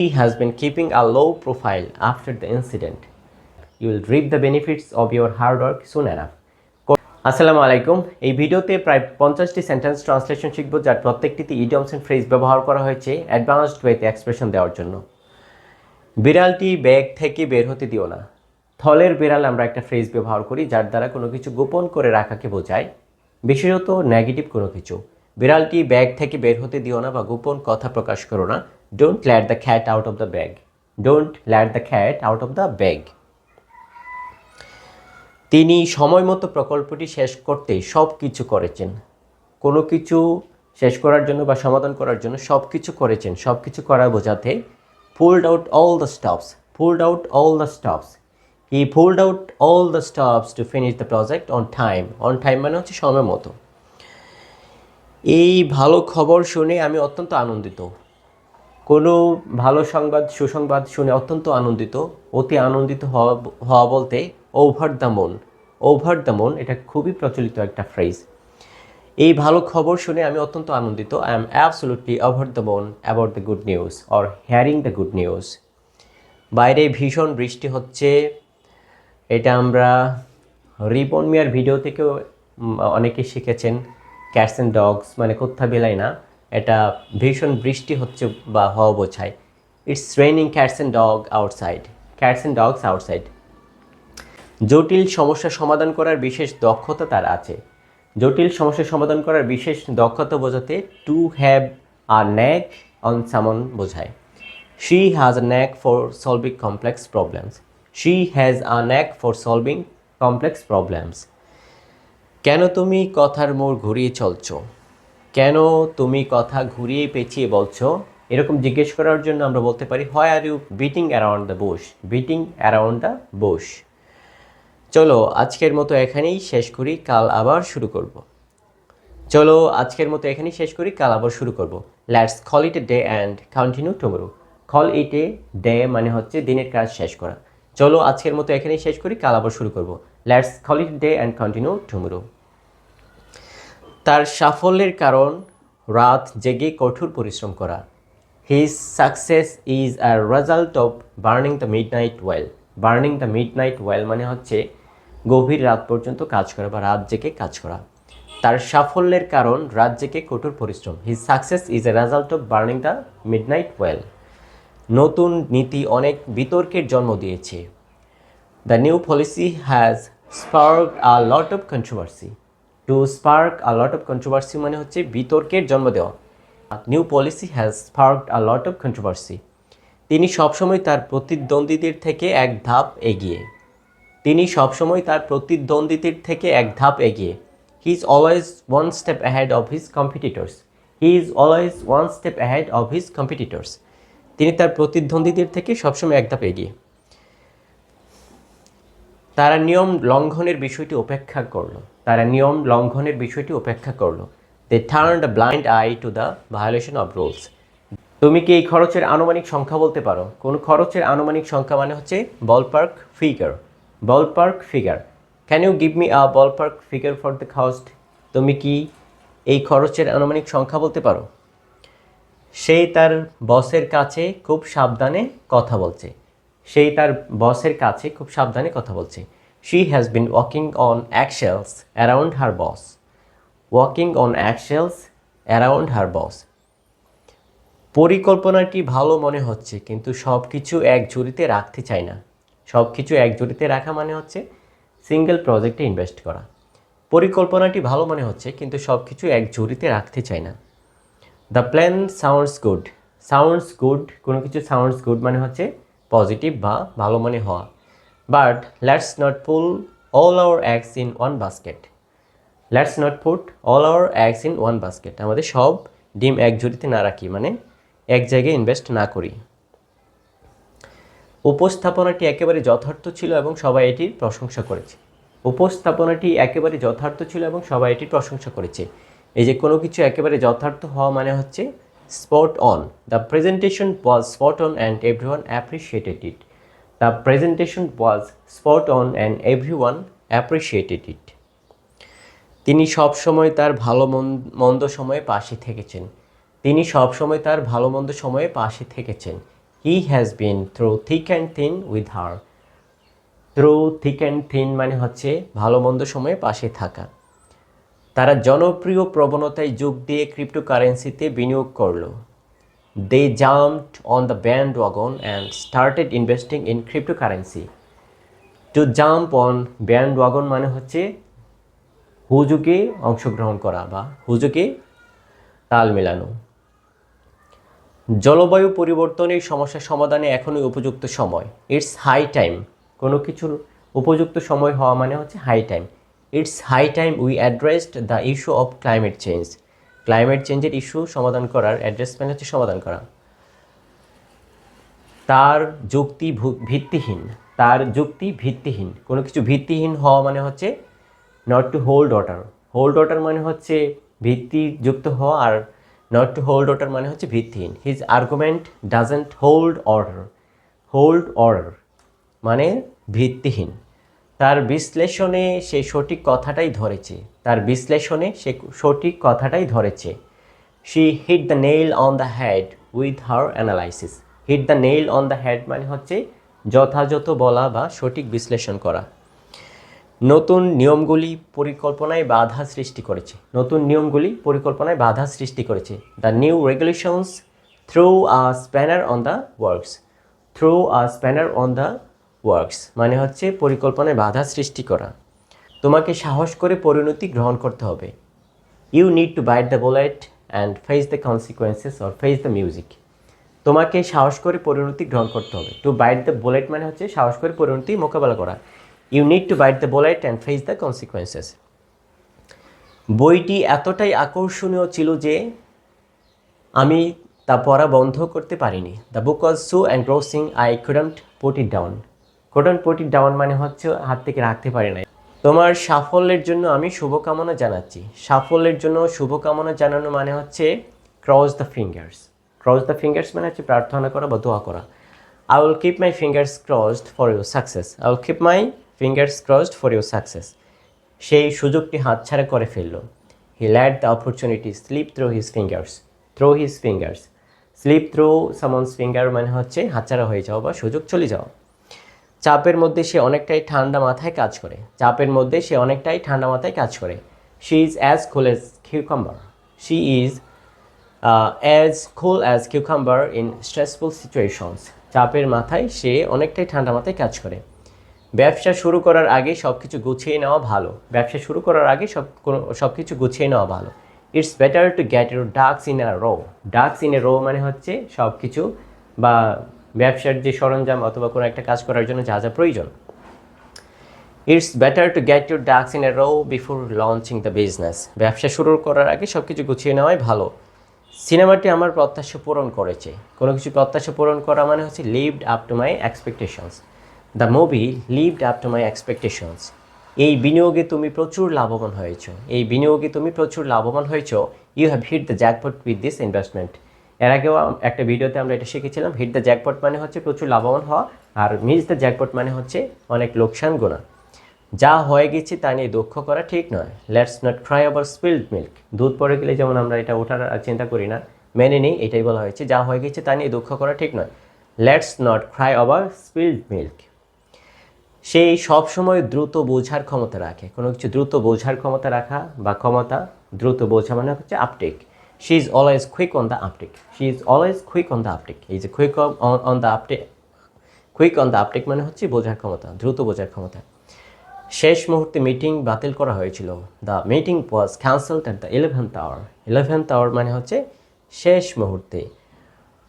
He has been keeping a low profile after the incident. You will reap the benefits of your hard work soon enough. আসসালামু আলাইকুম এই ভিডিওতে প্রায় পঞ্চাশটি sentence translation শিখব, যার প্রত্যেকটিতে ইডিয়মস এন্ড ফ্রেজ ব্যবহার করা হয়েছে অ্যাডভান্সড ওয়েতে এক্সপ্রেশন দেওয়ার জন্য। বিড়ালটি ব্যাগ থেকে বের হতে দিও না। থলের বিড়াল আমরা একটা ফ্রেজ ব্যবহার করি, যার দ্বারা কোনো কিছু গোপন করে রাখাকে বোঝায়। বিশেষত নেগেটিভ কোনো কিছু। বিড়ালটি ব্যাগ থেকে বের হতে দিও না বা গোপন কথা প্রকাশ করো না। Don't let the cat out of the bag don't let the cat out of the bag তিনি সময় মতো প্রকল্পটি শেষ করতে সব কিছু করেছেন। কোনো কিছু শেষ করার জন্য বা সমাধান করার জন্য সব কিছু করেছেন। সব কিছু করা বোঝাতে pulled out all the stops pulled out all the stops he pulled out all the stops to finish the project on time on time মানে হচ্ছে সময় মতো। এই ভালো খবর শুনে আমি অত্যন্ত আনন্দিত। কোনো ভালো সংবাদ, সুসংবাদ শুনে অত্যন্ত আনন্দিত, অতি আনন্দিত হওয়া হওয়া বলতে over the moon over the moon এটা খুবই প্রচলিত একটা ফ্রেজ এই ভালো খবর শুনে আমি অত্যন্ত আনন্দিত। I am absolutely over the moon about the good news or hearing the good news বাইরে ভীষণ বৃষ্টি হচ্ছে। এটা আমরা রিপন মিয়ার ভিডিও থেকেও অনেকে শিখেছেন। ক্যাটস অ্যান্ড ডগস মানে কোথা বেলায় না। এটা ভীষণ বৃষ্টি হচ্ছে বা হওয়া বোঝায়। It's raining cats and dog outside cats and dogs outside জটিল সমস্যা সমাধান করার বিশেষ দক্ষতা তার আছে। জটিল সমস্যা সমাধান করার বিশেষ দক্ষতা বোঝাতে to have a knack on someone বোঝায়। She has a knack for solving complex problems she has a knack for solving complex problems কেন তুমি কথার মোড় ঘুরিয়ে চলছো? কেন তুমি কথা ঘুরিয়ে পেঁচিয়ে বলছো? এরকম জিজ্ঞেস করার জন্য আমরা বলতে পারি হয় are you beating around the bush beating around the bush চলো, আজকের মতো এখানেই শেষ করি, কাল আবার শুরু করব। চলো, আজকের মতো এখানেই শেষ করি, কাল আবার শুরু করব। Let's call it a day and continue tomorrow call it a day মানে হচ্ছে দিনের কাজ শেষ করা। চলো, আজকের মতো এখানেই শেষ করি, কাল আবার শুরু করব। Let's call it day and continue tomorrow তার সাফল্যের কারণ রাত জেগে কঠোর পরিশ্রম করা। His success is a result of burning the midnight oil burning the midnight oil মানে হচ্ছে গভীর রাত পর্যন্ত কাজ করা বা রাত জেগে কাজ করা। তার সাফল্যের কারণ রাত জেগে কঠোর পরিশ্রম। His success is a result of burning the midnight oil নতুন নীতি অনেক বিতর্কের জন্ম দিয়েছে। The new policy has sparked a lot of controversy. To spark a lot of controversy মানে হচ্ছে বিতর্কের জন্ম দেওয়া। New policy has sparked a lot of controversy তিনি সবসময় তার প্রতিদ্বন্দ্বীদের থেকে এক ধাপ এগিয়ে। তিনি সবসময় তার প্রতিদ্বন্দ্বীদের থেকে এক ধাপ এগিয়ে। He is always one step ahead of his competitors he is always one step ahead of his competitors তিনি তার প্রতিদ্বন্দ্বীদের থেকে সবসময় এক ধাপ এগিয়ে। তারা নিয়ম লঙ্ঘনের বিষয়টি উপেক্ষা করল। তারা নিয়ম লঙ্ঘনের বিষয়টি উপেক্ষা করল। They turn the blind eye to the violation of rules তুমি কি এই খরচের আনুমানিক সংখ্যা বলতে পারো? কোন খরচের আনুমানিক সংখ্যা মানে হচ্ছে ballpark figure ballpark figure can you give me a ballpark figure for the cost তুমি কি এই খরচের আনুমানিক সংখ্যা বলতে পারো? সেই তার বসের কাছে খুব সাবধানে কথা বলছে। সেই তার বসের কাছে খুব সাবধানে কথা বলছে। She has been walking on eggshells around her boss walking on eggshells around her boss পরিকল্পনাটি ভালো মনে হচ্ছে, কিন্তু সব কিছু এক ঝুড়িতে রাখতে চাই না। সব কিছু এক ঝুড়িতে রাখা মানে হচ্ছে সিঙ্গেল প্রজেক্টে ইনভেস্ট করা। পরিকল্পনাটি ভালো মনে হচ্ছে, কিন্তু সব কিছু এক ঝুড়িতে রাখতে চাই না। The plan sounds good sounds good কোনো কিছু সাউন্ডস গুড মানে হচ্ছে পজিটিভ বা ভালো মনে হওয়া। But let's not pull all our eggs in one basket let's not put all our eggs in one basket আমাদের সব ডিম এক ঝুড়িতে না রাখি মানে এক জায়গায় ইনভেস্ট না করি। উপস্থাপনাটি একেবারে যথার্থ ছিল এবং সবাই এটির প্রশংসা করেছে। উপস্থাপনাটি একেবারে যথার্থ ছিল এবং সবাই এটির প্রশংসা করেছে। এই যে কোনো কিছু একেবারে যথার্থ হওয়া মানে হচ্ছে spot on the presentation was spot on and everyone appreciated it presentation was spot on and everyone appreciated it তিনি সব সময় তার ভালো মন- মন্দ সময়ে পাশে থেকেছেন। তিনি সব সময় তার ভালো মন্দ সময়ে পাশে থেকেছেন। He has been through thick and thin with her through thick and thin মানে হচ্ছে ভালো মন্দ সময়ে পাশে থাকা। তারা জনপ্রিয় প্রবণতায় যোগ দিয়ে ক্রিপ্টোকারেন্সিতে বিনিয়োগ করল। On the bandwagon and started investing in cryptocurrency to jump on bandwagon মানে হচ্ছে হুজুকে অংশগ্রহণ করা বা হুজুকে তাল মেলানো। জলবায়ু পরিবর্তনের সমস্যা সমাধানে এখনই উপযুক্ত সময়। ইটস হাই টাইম কোনো কিছুর উপযুক্ত সময় হওয়া মানে হচ্ছে high time it's high time we addressed the issue of climate change climate চেঞ্জের ইস্যু সমাধান করার অ্যাড্রেস মানে হচ্ছে সমাধান করা। তার যুক্তি ভিত্তিহীন, তার যুক্তি ভিত্তিহীন, কোনো কিছু ভিত্তিহীন হওয়া মানে হচ্ছে not to hold order hold order মানে হচ্ছে ভিত্তিযুক্ত হওয়া আর নট টু হোল্ড অর্ডার মানে হচ্ছে ভিত্তিহীন। His argument doesn't hold order hold order মানে ভিত্তিহীন। তার বিশ্লেষণে সে সঠিক কথাটাই ধরেছে। তার বিশ্লেষণে সে সঠিক কথাটাই ধরেছে। She hit the nail on the head with her analysis hit the nail on the head মানে হচ্ছে যথাযথ বলা বা সঠিক বিশ্লেষণ করা। নতুন নিয়মগুলি পরিকল্পনায় বাধা সৃষ্টি করেছে। নতুন নিয়মগুলি পরিকল্পনায় বাধা সৃষ্টি করেছে। The new regulations threw a spanner in the works threw a spanner in the works মানে হচ্ছে পরিকল্পনায় বাধা সৃষ্টি করা। তোমাকে সাহস করে পরিণতি গ্রহণ করতে হবে। You need to bite the bullet and face the consequences or face the music তোমাকে সাহস করে পরিণতি গ্রহণ করতে হবে। টু বাইট দ্য বুলেট মানে হচ্ছে সাহস করে পরিণতি মোকাবেলা করা। You need to bite the bullet and face the consequences বইটি এতটাই আকর্ষণীয় ছিল যে আমি তা পড়া বন্ধ করতে পারিনি। The book was so engrossing I couldn't put it down couldn't put down মানে হচ্ছে হাত থেকে রাখতে পারি না তোমার সাফল্যের জন্য আমি শুভকামনা জানাচ্ছি। সাফল্যের জন্য শুভকামনা জানানো মানে হচ্ছে cross the fingers cross the fingers মানে হচ্ছে প্রার্থনা করা বা দোয়া করা। I will keep my fingers crossed for your success I will keep my fingers crossed for your success সেই সুযোগটি হাতছাড়া করে ফেলল। He let the opportunity slip through his fingers through his fingers slip through someone's finger মানে হচ্ছে হাতছাড়া হয়ে যাওয়া বা সুযোগ চলে যাওয়া। চাপের মধ্যে সে অনেকটাই ঠান্ডা মাথায় কাজ করে। চাপের মধ্যে সে অনেকটাই ঠান্ডা মাথায় কাজ করে। She is as cool as cucumber she is as cool as cucumber in stressful situations চাপের মাথায় সে অনেকটাই ঠান্ডা মাথায় কাজ করে। ব্যবসা শুরু করার আগে সব কিছু গুছিয়ে নেওয়া ভালো। ব্যবসা শুরু করার আগে সব সব কিছু গুছিয়ে নেওয়া ভালো। It's better to get your ducks in a row ducks in a row মানে হচ্ছে সব কিছু বা ব্যবসার যে সরঞ্জাম অথবা কোনো একটা কাজ করার জন্য যা যা প্রয়োজন। It's better to get your ducks in a row before launching the business ব্যবসা শুরু করার আগে সব কিছু গুছিয়ে নেওয়াই ভালো। সিনেমাটি আমার প্রত্যাশা পূরণ করেছে। কোনো কিছু প্রত্যাশা পূরণ করা মানে হচ্ছে lived up to my expectations the movie lived up to my expectations এই বিনিয়োগে তুমি প্রচুর লাভবান হয়েছ। এই বিনিয়োগে তুমি প্রচুর লাভবান হয়েছ। You have hit the jackpot with this investment এর আগেও একটা ভিডিওতে আমরা এটা শিখেছিলাম হিট দ্য জ্যাকপট মানে হচ্ছে প্রচুর লাভবান হওয়া আর মিস দ্য জ্যাকপট মানে হচ্ছে অনেক লোকসান গোনা। যা হয়ে গেছে তা নিয়ে দুঃখ করা ঠিক নয়। Let's not cry over spilled milk দুধ পড়ে গেলে যেমন আমরা এটা ওঠার চিন্তা করি না, মেনে নেই, এটাই বলা হয়েছে। যা হয়ে গেছে তা নিয়ে দুঃখ করা ঠিক নয়। Let's not cry over spilled milk সেই সবসময় দ্রুত বোঝার ক্ষমতা রাখে। কোনো কিছু দ্রুত বোঝার ক্ষমতা রাখা বা ক্ষমতা দ্রুত বোঝা মানে হচ্ছে uptake she is always quick on the uptake she is always quick on the uptake এই যে quick on the uptake quick on the uptake মানে হচ্ছে বোঝার ক্ষমতা, দ্রুত বোঝার ক্ষমতা। শেষ মুহূর্তে মিটিং বাতিল করা হয়েছিল। The meeting was cancelled at the eleventh hour eleventh hour মানে হচ্ছে শেষ মুহূর্তে।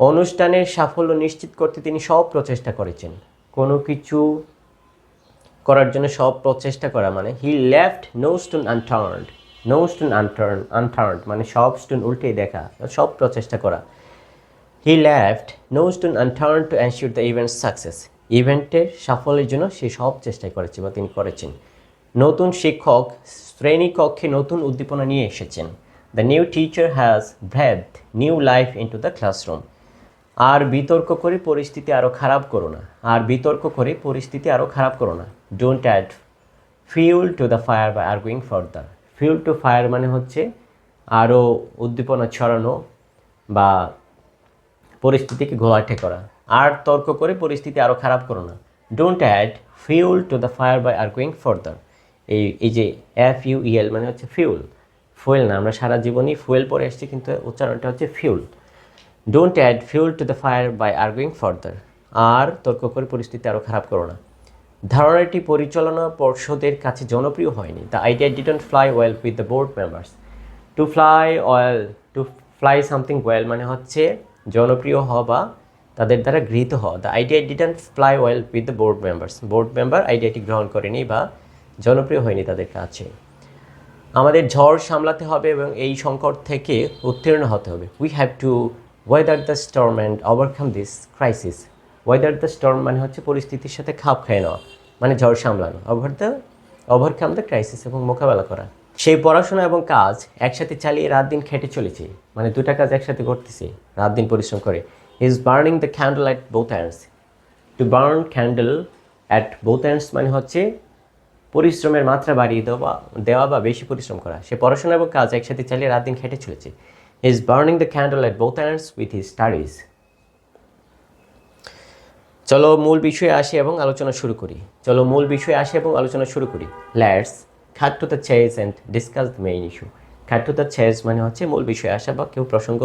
অনুষ্ঠানের সাফল্য নিশ্চিত করতে তিনি সব প্রচেষ্টা করেছেন। কোনো কিছু করার জন্য সব প্রচেষ্টা করা মানে he left no stone unturned no stone unturned unturned মানে সব স্টোন উল্টে দেখা, সব প্রচেষ্টা করা। He left no stone unturned to ensure the event success ইভেন্টের সাফল্যের জন্য সে সব চেষ্টাই করেছে বা তিনি করেছেন। নতুন শিক্ষক শ্রেণীকক্ষে নতুন উদ্দীপনা নিয়ে এসেছেন। The new teacher has breath new life into the classroom আর বিতর্ক করে পরিস্থিতি আরও খারাপ করো না। আর বিতর্ক করে পরিস্থিতি আরও খারাপ করো না। Don't add fuel to the fire by arguing further fuel to fire মানে হচ্ছে আরও উদ্দীপনা ছড়ানো বা পরিস্থিতিকে ঘোলাটে করা। আর তর্ক করে পরিস্থিতি আরও খারাপ করো না। Don't add fuel to the fire by arguing further এই এই যে এফ ইউ ইএল মানে হচ্ছে ফিউল ফুয়েল না, আমরা সারা জীবনই ফুয়েল পরে আসছি কিন্তু উচ্চারণটা হচ্ছে fuel don't add fuel to the fire by arguing further আর তর্ক করে পরিস্থিতি আরও খারাপ করো না। ধারণাটি পরিচালনা পর্ষদের কাছে জনপ্রিয় হয়নি। The idea didn't fly well with the board members to fly well to fly something well মানে হচ্ছে জনপ্রিয় হওয়া বা তাদের দ্বারা গৃহীত হওয়া। The idea didn't fly well with the board members board member আইডিয়াটি গ্রহণ করেনি বা জনপ্রিয় হয়নি তাদের কাছে। আমাদের ঝড় সামলাতে হবে এবং এই সংকট থেকে উত্তীর্ণ হতে হবে। We have to weather the storm and overcome this crisis weather the storm মানে হচ্ছে পরিস্থিতির সাথে খাপ খেয়ে নেওয়া। মানে ঝড় সামলানো over the overcome the crisis এবং মোকাবেলা করা। সেই পড়াশোনা এবং কাজ একসাথে চালিয়ে রাত দিন খেটে চলেছে। মানে দুটা কাজ একসাথে করতেছে রাত দিন পরিশ্রম করে। Is burning the candle at both ends to burn candle at both hands মানে হচ্ছে পরিশ্রমের মাত্রা বাড়িয়ে দেওয়া দেওয়া বা বেশি পরিশ্রম করা। সে পড়াশোনা এবং কাজ একসাথে চালিয়ে রাত দিন খেটে চলেছে। Is burning the candle at both hands with his studies চলো মূল বিষয়ে আসি এবং আলোচনা শুরু করি। চলো মূল বিষয়ে আসি এবং আলোচনা শুরু করি। Let's cut to the chase and discuss the main issue cut to the chase মানে হচ্ছে মূল বিষয়ে আসা বা কেউ প্রসঙ্গ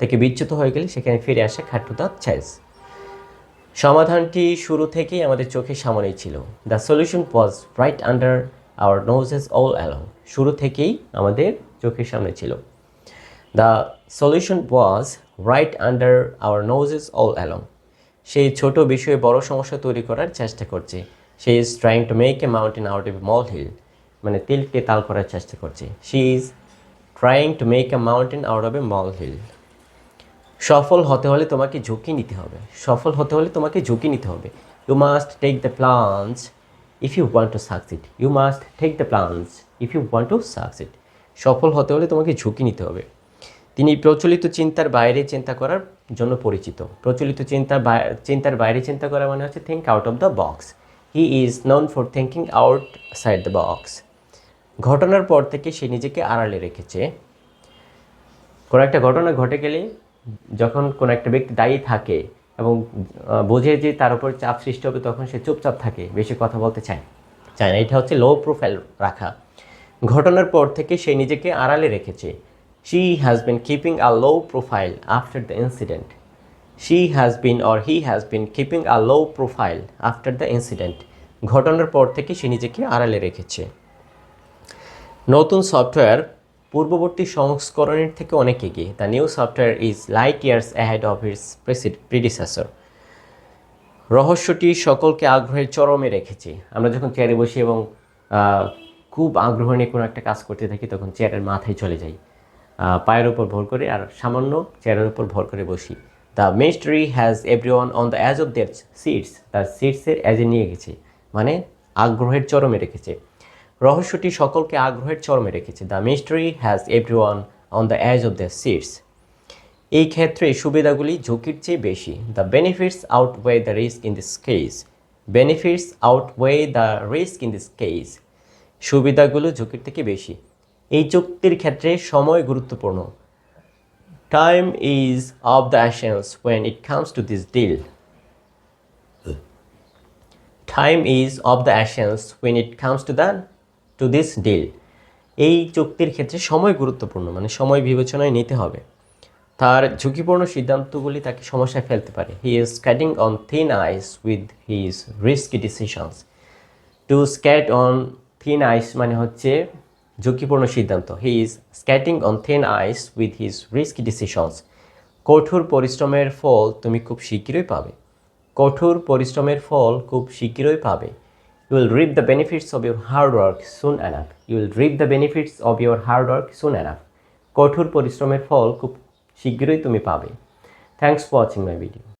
থেকে বিচ্যুত হয়ে গেলে সেখানে ফিরে আসা খাট টু দ্য চেজ সমাধানটি শুরু থেকেই আমাদের চোখের সামনেই ছিল। The solution was right under our noses all along শুরু থেকেই আমাদের চোখের সামনে ছিল। The solution was right under our noses all along সেই ছোট বিষয়ে বড় সমস্যা তৈরি করার চেষ্টা করছে। সে is trying to make a mountain out of molehill মানে তিলকে তাল করার চেষ্টা করছে। She is trying to make a mountain out of a molehill সফল হতে হলে তোমাকে ঝুঁকি নিতে হবে। সফল হতে হলে তোমাকে ঝুঁকি নিতে হবে। You must take the plunge if you want to succeed you must take the plunge if you want to succeed সফল হতে হলে তোমাকে ঝুঁকি নিতে হবে। তিনি প্রচলিত চিন্তার বাইরে চিন্তা করার জন্য পরিচিত। প্রচলিত চিন্তা চিন্তার বাইরে চিন্তা করা মানে হচ্ছে think out of the box he is known for thinking outside the box ঘটনার পর থেকে সে নিজেকে আড়ালে রেখেছে। কোনো একটা ঘটনা ঘটে গেলে যখন কোনো একটা ব্যক্তি দায়ী থাকে এবং বোঝে যে তার উপর চাপ সৃষ্টি হবে তখন সে চুপচাপ থাকে, বেশি কথা বলতে চায় চায় না। এটা হচ্ছে লো প্রোফাইল রাখা। ঘটনার পর থেকে সে নিজেকে আড়ালে রেখেছে। She has been keeping a low profile after the incident she has been or he has been keeping a low profile after the incident ঘটনার পর থেকে সে নিজেকে আড়ালে রেখেছে। নতুন সফটওয়্যার পূর্ববর্তী সংস্করণের থেকে অনেক এগিয়ে। The new software is light years ahead of its predecessor রহস্যটি সকলকে আগ্রহের চরমে রেখেছে। আমরা যখন চেয়ারে বসি এবং খুব আগ্রহ নিয়ে কোনো একটা কাজ করতে থাকি, তখন চেয়ারের মাথায় চলে যাই। পায়ের উপর ভর করে আর সামান্য চেয়ারের উপর ভর করে বসি। The mystery has everyone on the edge of their seats তার সিটসের অ্যাজে নিয়ে গেছে মানে আগ্রহের চরমে রেখেছে। রহস্যটি সকলকে আগ্রহের চরমে রেখেছে। The mystery has everyone on the edge of the seats এই ক্ষেত্রে সুবিধাগুলি ঝুঁকির চেয়ে বেশি। The benefits outweigh the risk in this case benefits outweigh the risk in this case সুবিধাগুলো ঝুঁকির থেকে বেশি। এই চুক্তির ক্ষেত্রে সময় গুরুত্বপূর্ণ। Time is of the essence when it comes to this deal time is of the essence when it comes to the to this deal এই চুক্তির ক্ষেত্রে সময় গুরুত্বপূর্ণ মানে সময় বিবেচনায় নিতে হবে। তার ঝুঁকিপূর্ণ সিদ্ধান্তগুলি তাকে সমস্যায় ফেলতে পারে। He is skating on thin ice with his risky decisions to skate on thin ice মানে হচ্ছে ঝুঁকিপূর্ণ সিদ্ধান্ত। He is skating on thin ice with his risky decisions কঠোর পরিশ্রমের ফল তুমি খুব শীঘ্রই পাবে। কঠোর পরিশ্রমের ফল খুব শীঘ্রই পাবে। You will reap the benefits of your hard work soon enough you will reap the benefits of your hard work soon enough কঠোর পরিশ্রমের ফল খুব শীঘ্রই তুমি পাবে। Thanks for watching my video